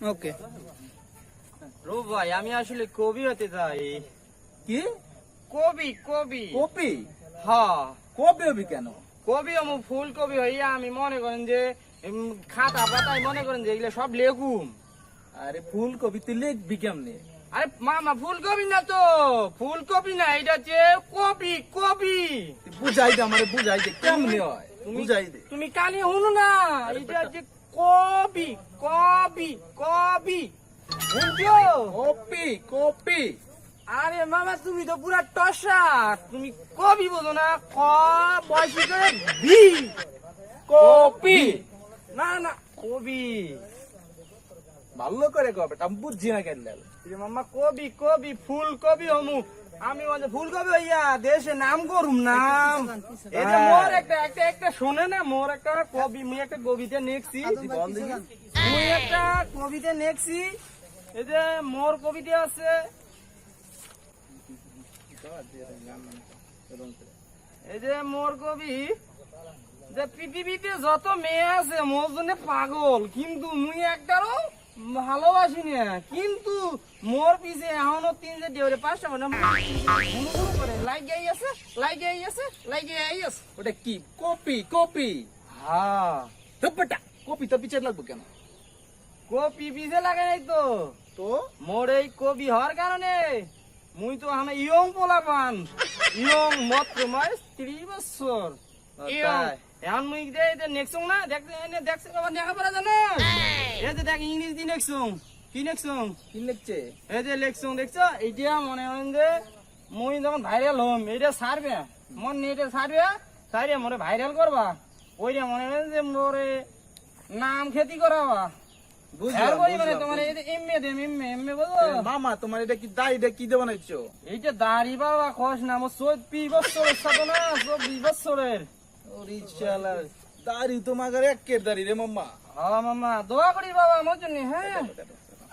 ওকে রূপ ভাই আমি আসলে কবি হতে চাই। কি? কবি কবি। কপি? হ্যাঁ। কপি হবি কেন? কবি আমি ফুল কবি হইয়া আমি মনে করেন যে খাতা পাতায় মনে করেন যে এগুলো সব লেগুম। আরে ফুলকপি তুই লিখবি কেমনে? আরে মামা ফুলকপি না তো। ফুলকপি না এটা হচ্ছে কপি কপি। বুঝাই দে আমারে বুঝাই দে কেমনে হয়? বুঝাই দে। তুমি কানে শুনো না এটা হচ্ছে কপি কপি কপি। বুঝছ? Copy copy. আরে মামা তুমি তো পুরা টসা তুমি কবি বোঝো না ক বয়সী করে বি কপি। না না কবি ভালো করে কবে বুঝছি না কেন এই যে মামা কবি কবি ফুল কবি হমু আমি কবি হইয়া দেশে নাম করুম নাম। যে মোর একটা একটা একটা শোনে না মোর একটা কবি মুই একটা কবিতা নেকছি। মুই একটা কবিতা নেকছি। এই যে মোর কবিতা আছে। এই যে মোর কবি যে পৃথিবীতে যত মেয়ে আছে মোর জন্য পাগল। কিন্তু মুই একটারও ভালোবাসি না কিন্তু মোর পিছে এখনও তিন যে দেওরে পাঁচটা মানে করে। লাইগে আছে লাইগে আছে লাইগে আছে। ওটা কি? Copy copy. হ্যাঁ বেটা কপি তো পিছে লাগবে কেন? কপি পিছে লাগে নাই তো। তো? মোর এই কবি হওয়ার কারণে মুই তো আমি ইয়ং পোলা পান ইয়ং মাত্র মাস ত্রিশ বছর? এখন মুই দে দে নেক্সং না দেখতে এনে দেখছে বাবা দেখা পড়া জানো? এই। যে দেখ ইংলিশ দি নেক্সং কি নেক্সং কি লিখছে এই যে লেখছং দেখছ? এইটা মনে হয় যে মুই যখন ভাইরাল হম এইটা ছাড়বে। মন নেটে ছাড়বে ছাড়বে মনে ভাইরাল করবা। ওইটা মনে হয় যে মোরে নাম খেতি করাবা। আর মানে মামা তোমার এটা কি দাই এটা কি দেবো এইটা দাড়ি বাবা খস না আমার বছরের সাথে না চব্বিশ বছরের। দাড়ি তোমার একের দাড়ি রে মাম্মা হ্যাঁ মাম্মা দোয়া করি বাবা আমার জন্য হ্যাঁ।